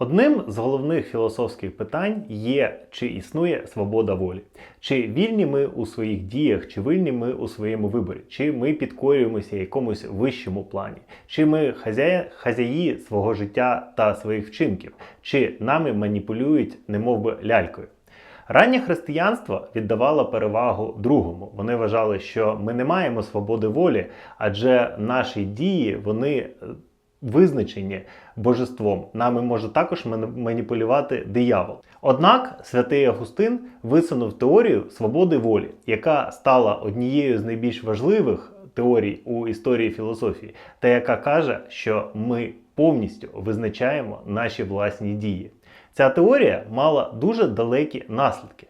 Одним з головних філософських питань є, чи існує свобода волі, чи вільні ми у своїх діях, чи вільні ми у своєму виборі, чи ми підкорюємося якомусь вищому плані, чи ми хазяї, хазяї свого життя та своїх вчинків, чи нами маніпулюють, немовби лялькою. Раннє християнство віддавало перевагу другому. Вони вважали, що ми не маємо свободи волі, адже наші дії вони е, визначені божеством. Нами може також маніпулювати диявол. Однак святий Августин висунув теорію свободи волі, яка стала однією з найбільш важливих теорій у історії філософії, та яка каже, що ми повністю визначаємо наші власні дії. Ця теорія мала дуже далекі наслідки.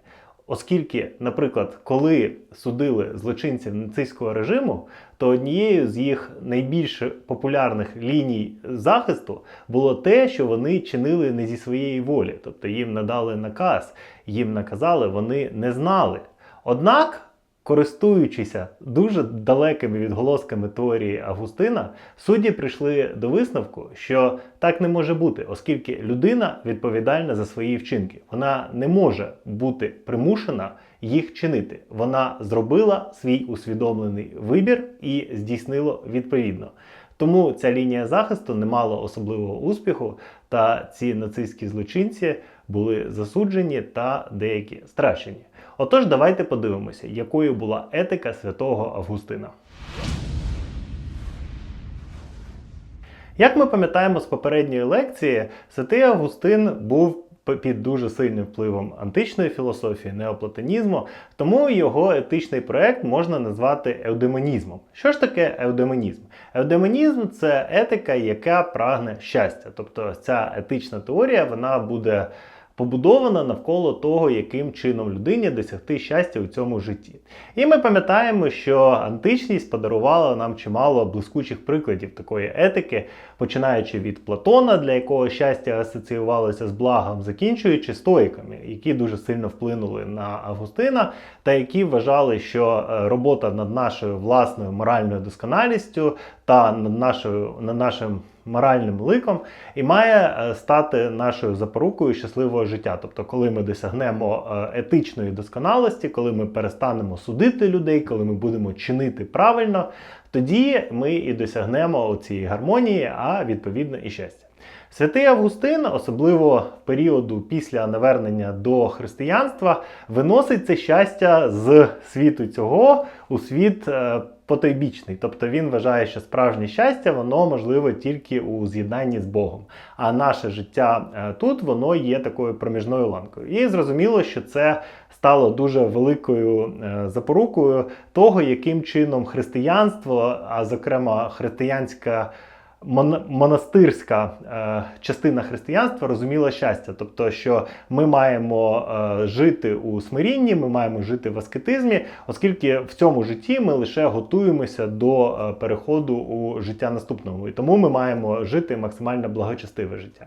Оскільки, наприклад, коли судили злочинців нацистського режиму, то однією з їх найбільш популярних ліній захисту було те, що вони чинили не зі своєї волі, тобто їм надали наказ, їм наказали, вони не знали. Однак, користуючися дуже далекими відголосками теорії Августина, судді прийшли до висновку, що так не може бути, оскільки людина відповідальна за свої вчинки. Вона не може бути примушена їх чинити. Вона зробила свій усвідомлений вибір і здійснила відповідно. Тому ця лінія захисту не мала особливого успіху, та ці нацистські злочинці були засуджені та деякі страчені. Отож, давайте подивимося, якою була етика святого Августина. Як ми пам'ятаємо з попередньої лекції, святий Августин був під дуже сильним впливом античної філософії, неоплатонізму, тому його етичний проект можна назвати еудемонізмом. Що ж таке еудемонізм? Еудемонізм це етика, яка прагне щастя. Тобто ця етична теорія вона буде побудована навколо того, яким чином людині досягти щастя у цьому житті. І ми пам'ятаємо, що античність подарувала нам чимало блискучих прикладів такої етики, починаючи від Платона, для якого щастя асоціювалося з благом, закінчуючи стоїками, які дуже сильно вплинули на Августина, та які вважали, що е, робота над нашою власною моральною досконалістю та над нашою над нашим моральним ликом і має е, стати нашою запорукою щасливого життя. Тобто, коли ми досягнемо е, етичної досконалості, коли ми перестанемо судити людей, коли ми будемо чинити правильно, тоді ми і досягнемо цієї гармонії, а відповідно і щастя. Святий Августин, особливо періоду після навернення до християнства, виносить це щастя з світу цього у світ е, потойбічний. Тобто він вважає, що справжнє щастя воно можливе тільки у з'єднанні з Богом. А наше життя е, тут воно є такою проміжною ланкою. І зрозуміло, що це стало дуже великою е, запорукою того, яким чином християнство, а зокрема християнська монастирська е, частина християнства розуміла щастя, тобто, що ми маємо е, жити у смирінні, ми маємо жити в аскетизмі, оскільки в цьому житті ми лише готуємося до е, переходу у життя наступного, і тому ми маємо жити максимально благочестиве життя.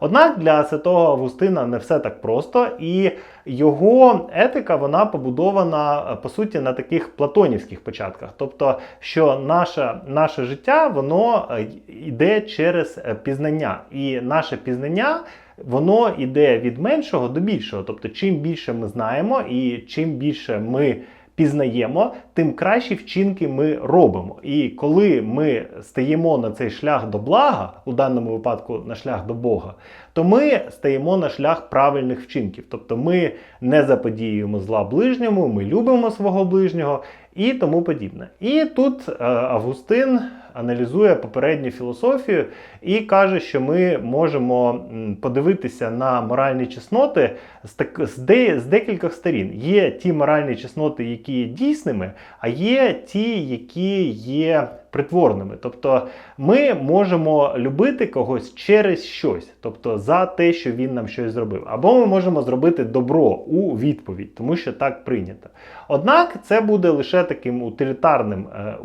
Однак для святого Августина не все так просто, і його етика вона побудована е, по суті на таких платонівських початках. Тобто, що наше, наше життя воно е, йде через е, пізнання, і наше пізнання. Воно йде від меншого до більшого. Тобто, чим більше ми знаємо, і чим більше ми пізнаємо, тим кращі вчинки ми робимо. І коли ми стаємо на цей шлях до блага, у даному випадку на шлях до Бога, то ми стаємо на шлях правильних вчинків. Тобто ми не заподіюємо зла ближньому, ми любимо свого ближнього і тому подібне. І тут е, Августин аналізує попередню філософію і каже, що ми можемо подивитися на моральні чесноти з, так, з, де, з декількох сторін. Є ті моральні чесноти, які є дійсними, а є ті, які є притворними. Тобто ми можемо любити когось через щось, тобто за те, що він нам щось зробив. Або ми можемо зробити добро у відповідь, тому що так прийнято. Однак це буде лише таким утилітарним, е,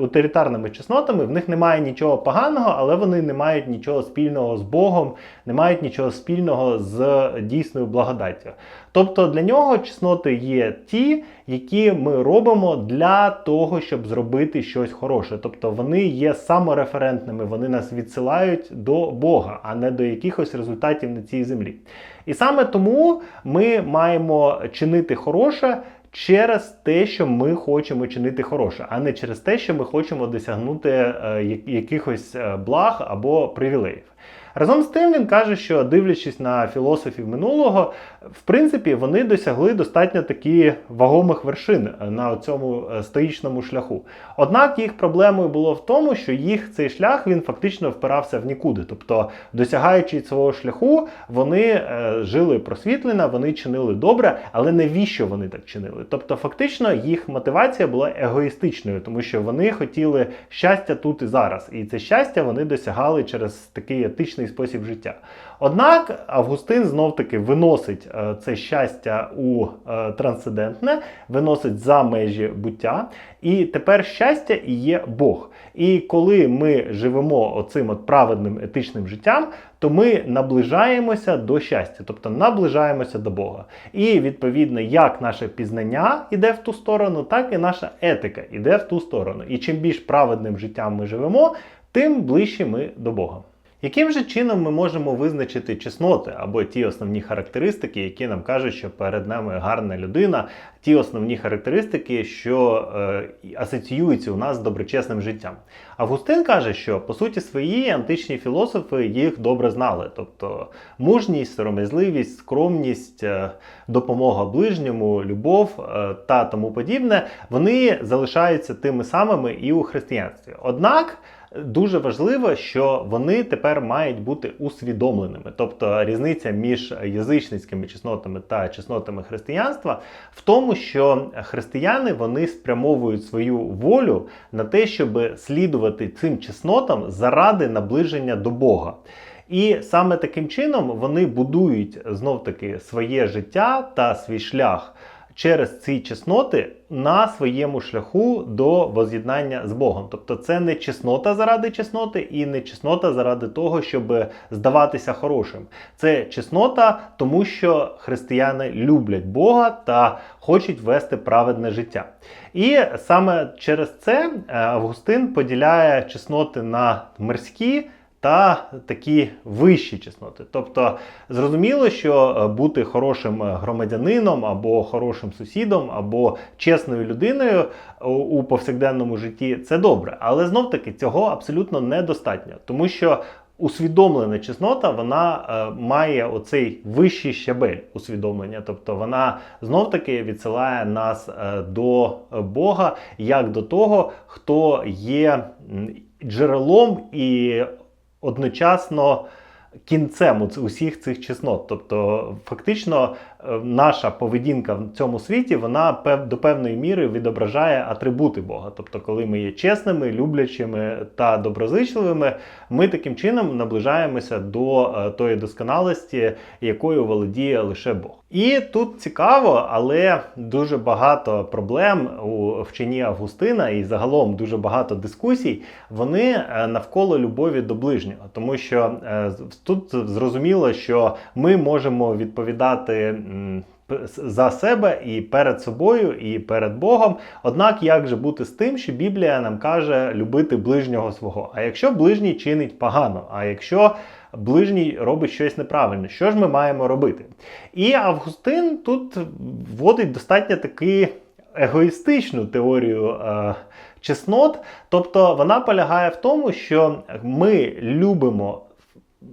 утилітарними чеснотами. В них немає нічого поганого, але вони не мають нічого спільного з Богом, не мають нічого спільного з дійсною благодаттю. Тобто для нього чесноти є ті, які ми робимо для того, щоб зробити щось хороше. Тобто вони є самореферентними, вони нас відсилають до Бога, а не до якихось результатів на цій землі. І саме тому ми маємо чинити хороше. Через те, що ми хочемо чинити хороше, а не через те, що ми хочемо досягнути е, якихось е, благ або привілеїв. Разом з тим він каже, що дивлячись на філософів минулого, в принципі, вони досягли достатньо такі вагомих вершин на цьому е, стоїчному шляху. Однак їх проблемою було в тому, що їх цей шлях він фактично впирався в нікуди. Тобто, досягаючи свого шляху, вони е, жили просвітлено, вони чинили добре, але навіщо вони так чинили? Тобто, фактично, їх мотивація була егоїстичною, тому що вони хотіли щастя тут і зараз. І це щастя вони досягали через такий етичний спосіб життя. Однак Августин знов-таки виносить е, це щастя у е, трансцендентне, виносить за межі буття. І тепер щастя є Бог. І коли ми живемо оцим от праведним етичним життям, то ми наближаємося до щастя, тобто наближаємося до Бога. І відповідно, як наше пізнання йде в ту сторону, так і наша етика йде в ту сторону. І чим більш праведним життям ми живемо, тим ближче ми до Бога. Яким же чином ми можемо визначити чесноти або ті основні характеристики, які нам кажуть, що перед нами гарна людина, ті основні характеристики, що е, асоціюються у нас з доброчесним життям? Августин каже, що по суті свої античні філософи їх добре знали, тобто мужність, сором'язливість, скромність, е, допомога ближньому, любов е, та тому подібне, вони залишаються тими самими і у християнстві. Однак дуже важливо, що вони тепер мають бути усвідомленими. Тобто різниця між язичницькими чеснотами та чеснотами християнства в тому, що християни вони спрямовують свою волю на те, щоб слідувати цим чеснотам заради наближення до Бога. І саме таким чином вони будують знов таки своє життя та свій шлях через ці чесноти на своєму шляху до воз'єднання з Богом. Тобто це не чеснота заради чесноти і не чеснота заради того, щоб здаватися хорошим. Це чеснота, тому що християни люблять Бога та хочуть вести праведне життя. І саме через це е, Августин поділяє чесноти на мирські та такі вищі чесноти. Тобто зрозуміло, що е, бути хорошим громадянином або хорошим сусідом, або чесною людиною у повсякденному житті це добре. Але знов таки цього абсолютно недостатньо, тому що. Усвідомлена чеснота, вона е, має оцей вищий щабель усвідомлення, тобто вона знов таки відсилає нас е, до Бога як до того, хто є джерелом і одночасно кінцем усіх цих чеснот. Тобто, фактично, наша поведінка в цьому світі вона до певної міри відображає атрибути Бога. Тобто, коли ми є чесними, люблячими та доброзичливими, ми таким чином наближаємося до е, тої досконалості, якою володіє лише Бог. І тут цікаво, але дуже багато проблем у вченні Августина і загалом дуже багато дискусій. Вони е, навколо любові до ближнього, тому що тут зрозуміло, що ми можемо відповідати. За себе і перед собою, і перед Богом. Однак, як же бути з тим, що Біблія нам каже любити ближнього свого? А якщо ближній чинить погано, а якщо ближній робить щось неправильне, що ж ми маємо робити? І Августин тут вводить достатньо таки егоїстичну теорію е, чеснот, тобто вона полягає в тому, що ми любимо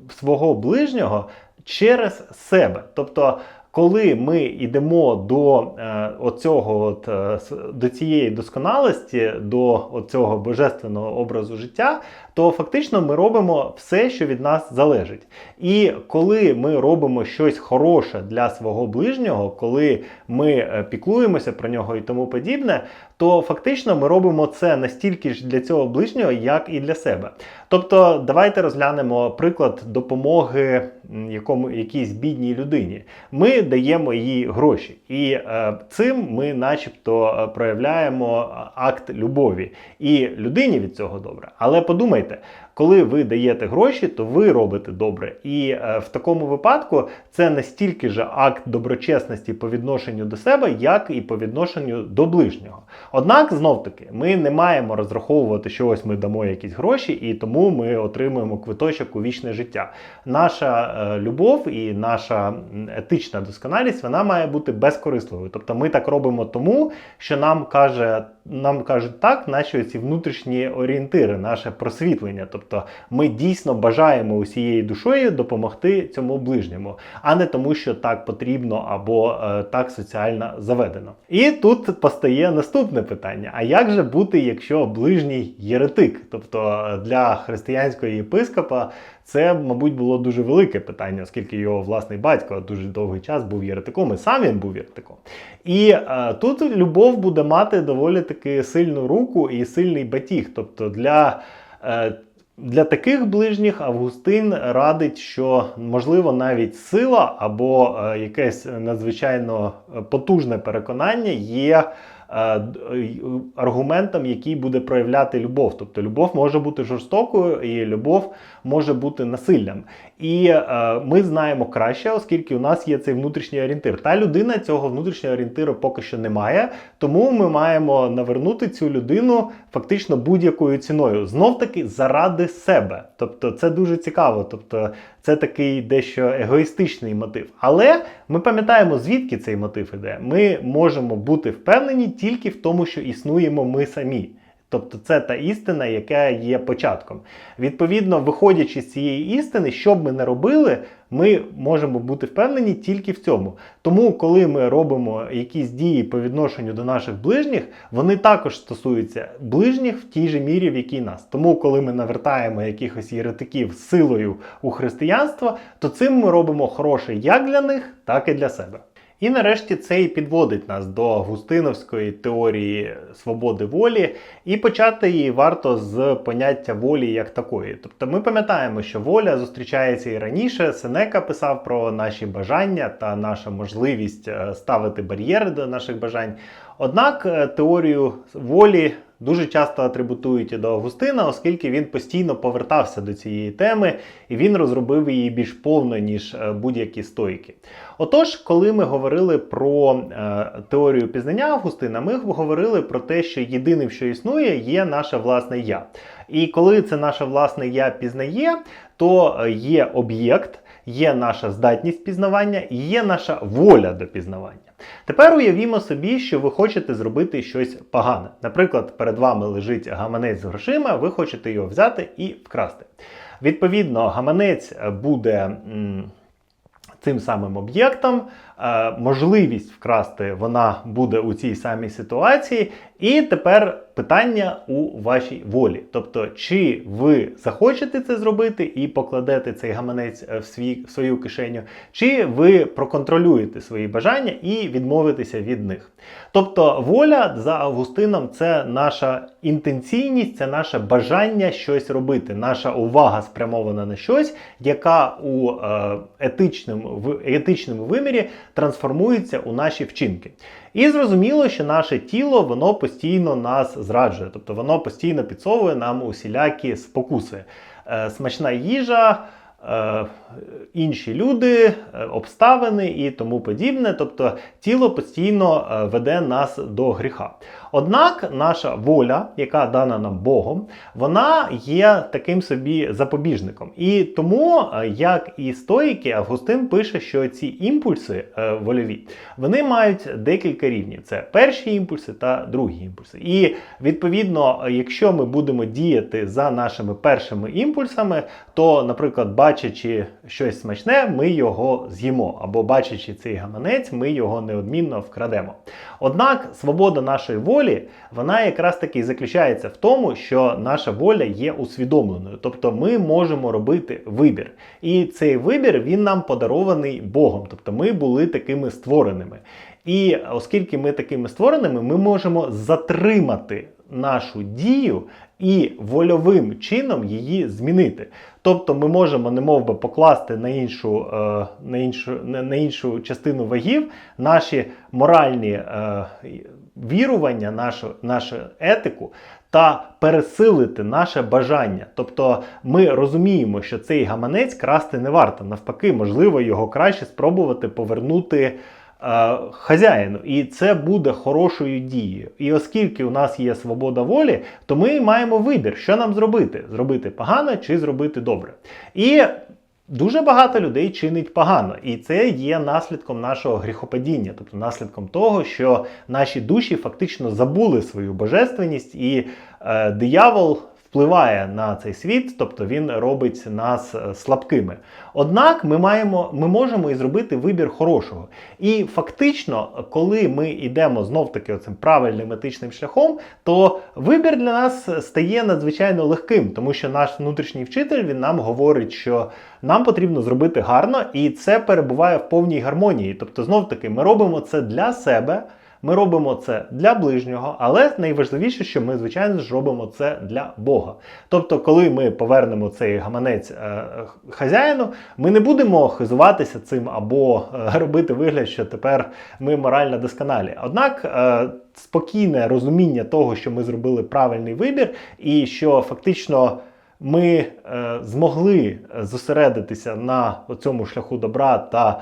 свого ближнього через себе. Тобто, коли ми йдемо до е, оцього, от, е, до цієї досконалості, до цього божественного образу життя, то фактично ми робимо все, що від нас залежить. І коли ми робимо щось хороше для свого ближнього, коли ми е, піклуємося про нього і тому подібне, то фактично ми робимо це настільки ж для цього ближнього, як і для себе. Тобто, давайте розглянемо приклад допомоги якому якійсь бідній людині. Ми даємо їй гроші, і е, цим ми, начебто, е, проявляємо акт любові. І людині від цього добре. Але подумайте. Коли ви даєте гроші, то ви робите добре. І е, в такому випадку це настільки же акт доброчесності по відношенню до себе, як і по відношенню до ближнього. Однак, знов таки, ми не маємо розраховувати, що ось ми дамо якісь гроші, і тому ми отримуємо квиточок у вічне життя. Наша е, любов і наша етична досконалість вона має бути безкорисливою. Тобто ми так робимо тому, що нам каже, нам кажуть так, наші ці внутрішні орієнтири, наше просвітлення. Тобто ми дійсно бажаємо усією душою допомогти цьому ближньому, а не тому, що так потрібно або е, так соціально заведено. І тут постає наступне питання: а як же бути, якщо ближній єретик? Тобто е, для християнського єпископа це, мабуть, було дуже велике питання, оскільки його власний батько дуже довгий час був єретиком, і сам він був єретиком. І е, тут любов буде мати доволі таки сильну руку і сильний батіг. Тобто для. Е, для таких ближніх Августин радить, що можливо навіть сила або е, якесь надзвичайно потужне переконання є аргументом, який буде проявляти любов. Тобто любов може бути жорстокою, і любов може бути насиллям. І е, ми знаємо краще, оскільки у нас є цей внутрішній орієнтир. Та людина цього внутрішнього орієнтиру поки що не має, тому ми маємо навернути цю людину фактично будь-якою ціною. Знов таки заради себе. Тобто це дуже цікаво. Тобто це такий дещо егоїстичний мотив. Але ми пам'ятаємо, звідки цей мотив іде. Ми можемо бути впевнені тільки в тому, що існуємо ми самі. Тобто це та істина, яка є початком. Відповідно, виходячи з цієї істини, що б ми не робили, ми можемо бути впевнені тільки в цьому. Тому, коли ми робимо якісь дії по відношенню до наших ближніх, вони також стосуються ближніх в тій же мірі, в якій нас. Тому, коли ми навертаємо якихось єретиків силою у християнство, то цим ми робимо хороше як для них, так і для себе. І нарешті це і підводить нас до густиновської теорії свободи волі, і почати її варто з поняття волі як такої. Тобто ми пам'ятаємо, що воля зустрічається і раніше. Сенека писав про наші бажання та наша можливість е, ставити бар'єри до наших бажань. Однак е, теорію волі дуже часто атрибутують до Августина, оскільки він постійно повертався до цієї теми і він розробив її більш повно, ніж е, будь-які стойки. Отож, коли ми говорили про е, теорію пізнання Августина, ми говорили про те, що єдиним, що існує, є наше власне я. І коли це наше власне я пізнає, то е, є об'єкт, є наша здатність пізнавання і є наша воля до пізнавання. Тепер уявімо собі, що ви хочете зробити щось погане. Наприклад, перед вами лежить гаманець з грошима, ви хочете його взяти і вкрасти. Відповідно, гаманець буде. м, Цим самим об'єктом можливість вкрасти вона буде у цій самій ситуації. І тепер питання у вашій волі. Тобто, чи ви захочете це зробити і покладете цей гаманець е, в, свій, в свою кишеню, чи ви проконтролюєте свої бажання і відмовитеся від них. Тобто, воля за Августином це наша інтенційність, це наше бажання щось робити, наша увага спрямована на щось, яка у е, етичному, в етичному вимірі трансформується у наші вчинки. І зрозуміло, що наше тіло воно постійно нас зраджує, тобто воно постійно підсовує нам усілякі спокуси. Е, смачна їжа. е, Інші люди, е, обставини і тому подібне. Тобто тіло постійно е, веде нас до гріха. Однак наша воля, яка дана нам Богом, вона є таким собі запобіжником. І тому, е, як і стоїки, Августин пише, що ці імпульси е, вольові вони мають декілька рівнів: це перші імпульси та другі імпульси. І відповідно, якщо ми будемо діяти за нашими першими імпульсами, то, наприклад, бачачи щось смачне, ми його з'їмо, або бачачи цей гаманець, ми його неодмінно вкрадемо. Однак свобода нашої волі, вона якраз таки заключається в тому, що наша воля є усвідомленою, тобто ми можемо робити вибір. І цей вибір він нам подарований Богом, тобто ми були такими створеними. І оскільки ми такими створеними, ми можемо затримати нашу дію і вольовим чином її змінити. Тобто ми можемо немов би покласти на іншу, е, на іншу, на іншу частину вагів наші моральні е, вірування, нашу, нашу етику та пересилити наше бажання. Тобто ми розуміємо, що цей гаманець красти не варто. Навпаки, можливо, його краще спробувати повернути. е, Хазяїну, і це буде хорошою дією. І оскільки у нас є свобода волі, то ми маємо вибір, що нам зробити: зробити погано чи зробити добре. І Дуже багато людей чинить погано, і це є наслідком нашого гріхопадіння, тобто наслідком того, що наші душі фактично забули свою божественність, і е, диявол впливає на цей світ, тобто він робить нас е, слабкими. Однак ми маємо, ми можемо і зробити вибір хорошого. І фактично, коли ми йдемо знов-таки оцим правильним етичним шляхом, то вибір для нас стає надзвичайно легким, тому що наш внутрішній вчитель він нам говорить, що нам потрібно зробити гарно, і це перебуває в повній гармонії. Тобто, знов-таки, ми робимо це для себе. Ми робимо це для ближнього, але найважливіше, що ми, звичайно ж, робимо це для Бога. Тобто, коли ми повернемо цей гаманець е, хазяїну, ми не будемо хизуватися цим або е, робити вигляд, що тепер ми морально досконалі. Однак е, спокійне розуміння того, що ми зробили правильний вибір, і що фактично. Ми е, змогли зосередитися на цьому шляху добра та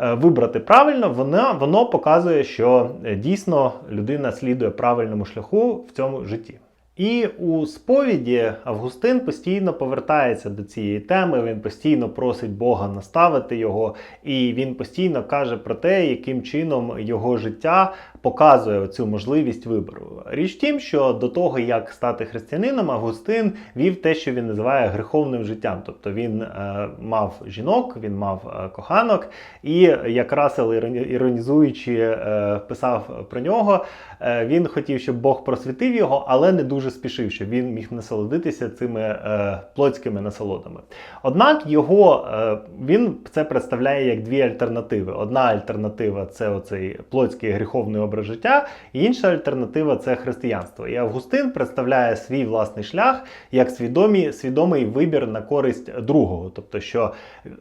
вибрати правильно, воно, воно показує, що е, дійсно людина слідує правильному шляху в цьому житті. І у сповіді Августин постійно повертається до цієї теми, він постійно просить Бога наставити його, і він постійно каже про те, яким чином його життя показує цю можливість вибору. Річ в тім, що до того, як стати християнином, Августин вів те, що він називає греховним життям. Тобто він е, мав жінок, він мав е, коханок, і як Расел іронізуючи е, писав про нього, е, він хотів, щоб Бог просвітив його, але не дуже спішив, щоб він міг насолодитися цими е, плотськими насолодами. Однак його е, він це представляє як дві альтернативи. Одна альтернатива це оцей плотський гріховний образ життя, і інша альтернатива це християнство. І Августин представляє свій власний шлях як свідомі, свідомий вибір на користь другого, тобто, що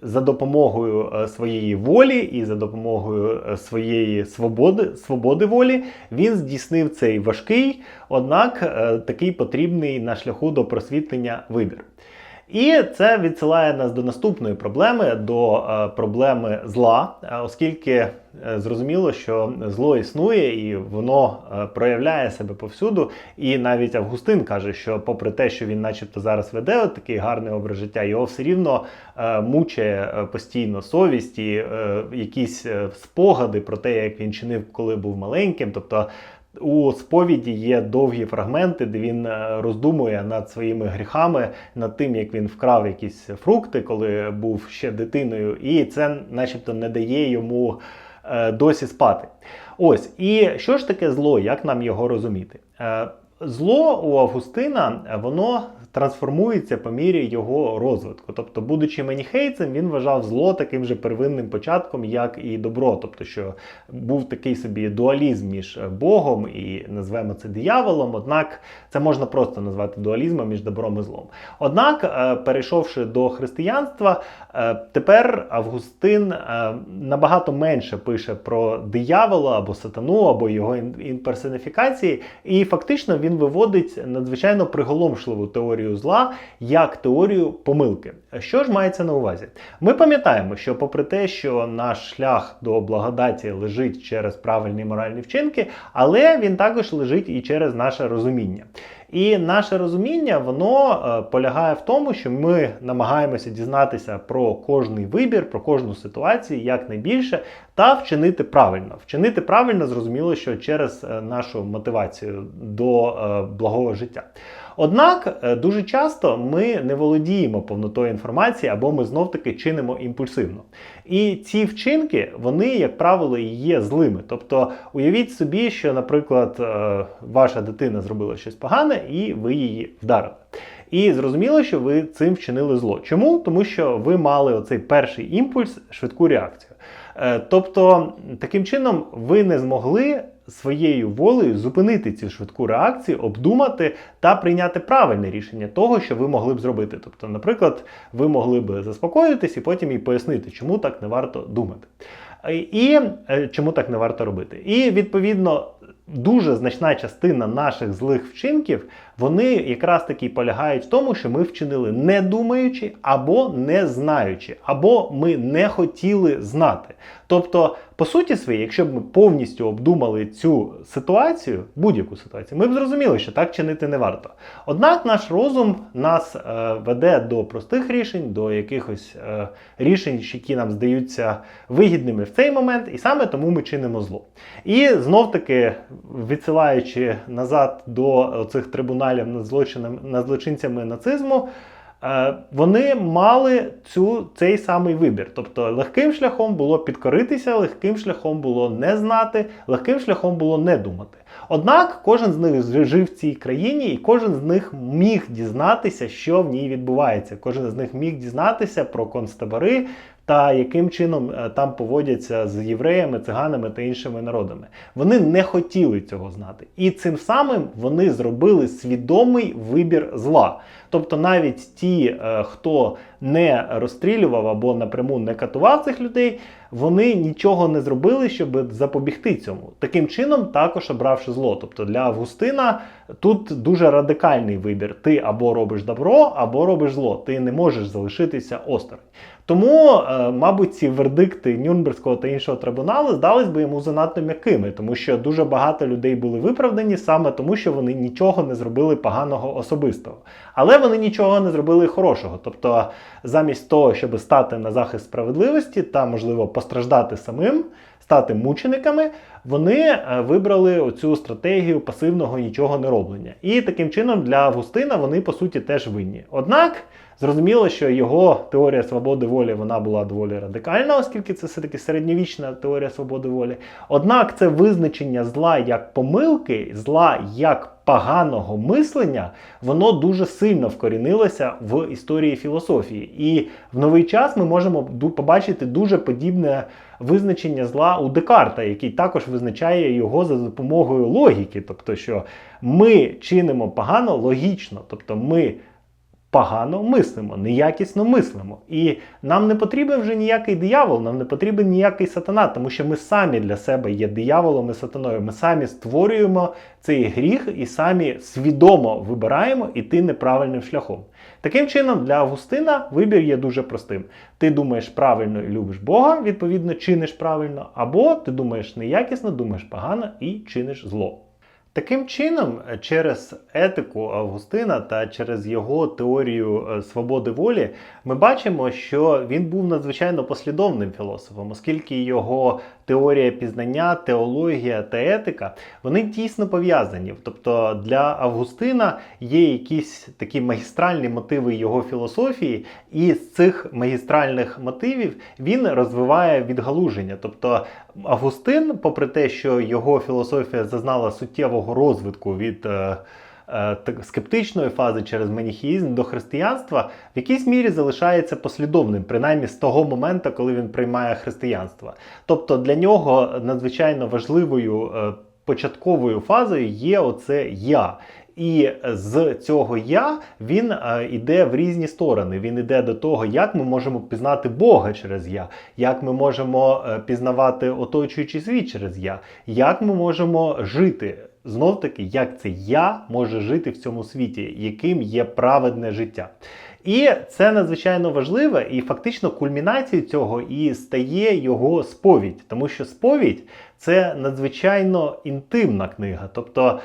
за допомогою е, своєї волі і за допомогою е, своєї свободи, свободи волі він здійснив цей важкий, однак е, такий потрібний на шляху до просвітлення вибір. І це відсилає нас до наступної проблеми, до проблеми зла, оскільки зрозуміло, що зло існує і воно е, проявляє себе повсюду. І навіть Августин каже, що, попри те, що він, начебто, зараз веде от такий гарний образ життя, його все рівно е, мучає е, постійно совість і е, якісь е, спогади про те, як він чинив, коли був маленьким. Тобто у сповіді є довгі фрагменти, де він е, роздумує над своїми гріхами, над тим, як він вкрав якісь фрукти, коли був ще дитиною, і це, начебто, не дає йому е, досі спати. Ось, і що ж таке зло, як нам його розуміти? Е, Зло у Августина е, воно трансформується по мірі його розвитку. Тобто, будучи маніхейцем, він вважав зло таким же первинним початком, як і добро. Тобто, що був такий собі дуалізм між Богом і назвемо це дияволом. Однак це можна просто назвати дуалізмом між добром і злом. Однак, е, перейшовши до християнства, е, тепер Августин е, набагато менше пише про диявола або сатану, або його інперсоніфікації, і фактично він виводить надзвичайно приголомшливу теорію зла як теорію помилки. Що ж мається на увазі? Ми пам'ятаємо, що попри те, що наш шлях до благодаті лежить через правильні моральні вчинки, але він також лежить і через наше розуміння. І наше розуміння воно е, полягає в тому, що ми намагаємося дізнатися про кожний вибір, про кожну ситуацію якнайбільше, та вчинити правильно. Вчинити правильно зрозуміло, що через е, нашу мотивацію до е, благого життя. Однак е, дуже часто ми не володіємо повнотою інформації або ми знов-таки чинимо імпульсивно. І ці вчинки, вони, як правило, є злими. Тобто, уявіть собі, що, наприклад, е, ваша дитина зробила щось погане, і ви її вдарили. І зрозуміло, що ви цим вчинили зло. Чому? Тому що ви мали оцей перший імпульс, швидку реакцію. Е, Тобто, таким чином, ви не змогли своєю волею зупинити цю швидку реакцію, обдумати та прийняти правильне рішення того, що ви могли б зробити. Тобто, наприклад, ви могли б заспокоїтись і потім і пояснити, чому так не варто думати. І е, чому так не варто робити? І відповідно. Дуже значна частина наших злих вчинків, вони якраз таки полягають в тому, що ми вчинили не думаючи або не знаючи, або ми не хотіли знати. Тобто, по суті своїй, якщо б ми повністю обдумали цю ситуацію, будь-яку ситуацію, ми б зрозуміли, що так чинити не варто. Однак наш розум нас е, веде до простих рішень, до якихось е, рішень, які нам здаються вигідними в цей момент, і саме тому ми чинимо зло. І знов таки, відсилаючи назад до цих трибуналів над злочинами над злочинцями нацизму. Е, Вони мали цю, цей самий вибір. Тобто легким шляхом було підкоритися, легким шляхом було не знати, легким шляхом було не думати. Однак кожен з них жив в цій країні, і кожен з них міг дізнатися, що в ній відбувається. Кожен з них міг дізнатися про концтабори та яким чином е, там поводяться з євреями, циганами та іншими народами. Вони не хотіли цього знати. І цим самим вони зробили свідомий вибір зла. Тобто навіть ті, е, хто не розстрілював або напряму не катував цих людей, вони нічого не зробили, щоб запобігти цьому. Таким чином, також обравши зло. Тобто для Августина тут дуже радикальний вибір: ти або робиш добро, або робиш зло. Ти не можеш залишитися осторонь. Тому, е, мабуть, ці вердикти Нюрнберзького та іншого трибуналу здались би йому занадто м'якими, тому що дуже багато людей були виправдані саме тому, що вони нічого не зробили поганого особистого. Але вони нічого не зробили хорошого. Тобто, замість того, щоб стати на захист справедливості та, можливо, постраждати самим, стати мучениками, вони е, вибрали оцю стратегію пасивного нічого не роблення. І таким чином для Августина вони по суті теж винні. Однак. Зрозуміло, що його теорія свободи волі вона була доволі радикальна, оскільки це все-таки середньовічна теорія свободи волі. Однак це визначення зла як помилки, зла як поганого мислення, воно дуже сильно вкорінилося в історії філософії. І в новий час ми можемо побачити дуже подібне визначення зла у Декарта, який також визначає його за допомогою логіки, тобто, що ми чинимо погано логічно, тобто ми погано мислимо, неякісно мислимо. І нам не потрібен вже ніякий диявол, нам не потрібен ніякий сатана, тому що ми самі для себе є дияволом і сатаною. Ми самі створюємо цей гріх і самі свідомо вибираємо іти неправильним шляхом. Таким чином, для Августина вибір є дуже простим. Ти думаєш правильно і любиш Бога, відповідно, чиниш правильно, або ти думаєш неякісно, думаєш погано і чиниш зло. Таким чином, через етику Августина та через його теорію е, свободи волі, ми бачимо, що він був надзвичайно послідовним філософом, оскільки його теорія пізнання, теологія та етика вони тісно пов'язані. Тобто для Августина є якісь такі магістральні мотиви його філософії, і з цих магістральних мотивів він розвиває відгалуження. Тобто Августин, попри те, що його філософія зазнала суттєвого розвитку від е, е, скептичної фази через маніхіїзм до християнства, в якійсь мірі залишається послідовним, принаймні з того моменту, коли він приймає християнство. Тобто для нього надзвичайно важливою е, початковою фазою є оце я. І з цього я він йде в різні сторони. Він йде до того, як ми можемо пізнати Бога через я, як ми можемо е, пізнавати оточуючий світ через я, як ми можемо жити. Знов таки, як це я може жити в цьому світі, яким є праведне життя. І це надзвичайно важливе, і фактично кульмінацією цього і стає його сповідь, тому що сповідь це надзвичайно інтимна книга. Тобто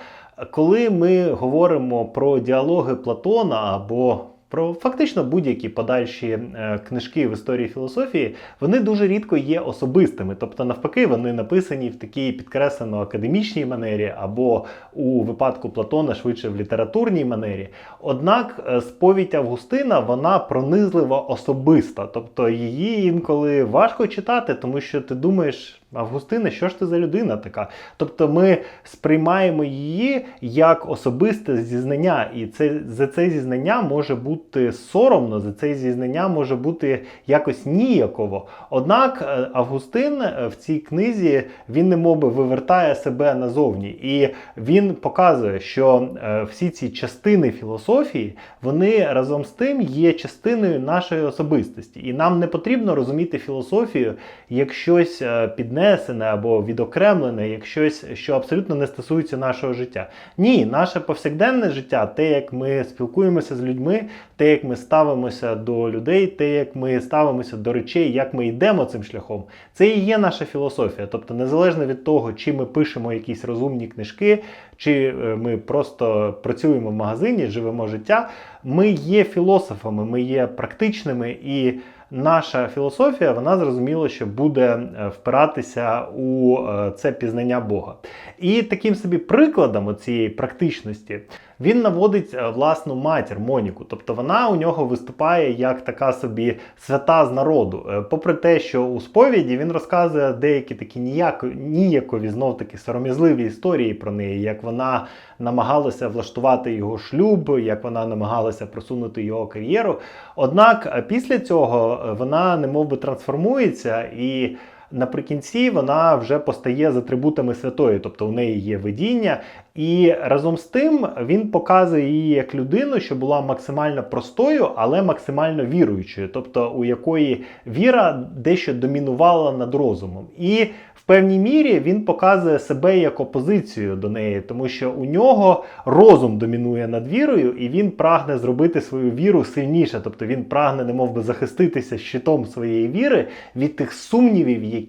коли ми говоримо про діалоги Платона або про фактично будь-які подальші е, книжки в історії філософії, вони дуже рідко є особистими. Тобто, навпаки, вони написані в такій підкреслено академічній манері, або у випадку Платона швидше в літературній манері. Однак е, сповідь Августина вона пронизливо особиста, тобто її інколи важко читати, тому що ти думаєш Августине, що ж ти за людина така? Тобто ми сприймаємо її як особисте зізнання, і це за це зізнання може бути соромно, за це зізнання може бути якось ніяково. Однак е, Августин е, в цій книзі він не би вивертає себе назовні, і він показує, що е, всі ці частини філософії вони разом з тим є частиною нашої особистості, і нам не потрібно розуміти філософію як щось е, піднесене або відокремлене, як щось, що абсолютно не стосується нашого життя. Ні, наше повсякденне життя, те, як ми спілкуємося з людьми, те, як ми ставимося до людей, те, як ми ставимося до речей, як ми йдемо цим шляхом, це і є наша філософія. Тобто, незалежно від того, чи ми пишемо якісь розумні книжки, чи е, ми просто працюємо в магазині, живемо життя, ми є філософами, ми є практичними і. Наша філософія, вона зрозуміло, що буде е, впиратися у е, це пізнання Бога. І таким собі прикладом цієї практичності він наводить е, власну матір Моніку. Тобто вона у нього виступає як така собі свята з народу. Е, Попри те, що у сповіді він розказує деякі такі ніяко, ніякові, знов таки сором'язливі історії про неї, як вона намагалася влаштувати його шлюб, як вона намагалася просунути його кар'єру. Однак е, після цього вона немовби трансформується і. Наприкінці вона вже постає з атрибутами святої, тобто у неї є видіння, і разом з тим він показує її як людину, що була максимально простою, але максимально віруючою, тобто у якої віра дещо домінувала над розумом. І в певній мірі він показує себе як опозицію до неї, тому що у нього розум домінує над вірою, і він прагне зробити свою віру сильніше, тобто він прагне, немов би, захиститися щитом своєї віри від тих сумнівів, які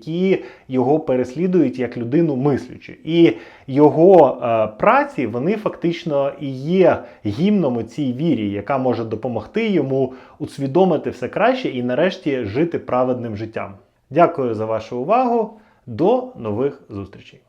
його переслідують як людину мислючу. І його е, праці вони фактично і є гімном у цій вірі, яка може допомогти йому усвідомити все краще і нарешті жити праведним життям. Дякую за вашу увагу. До нових зустрічей!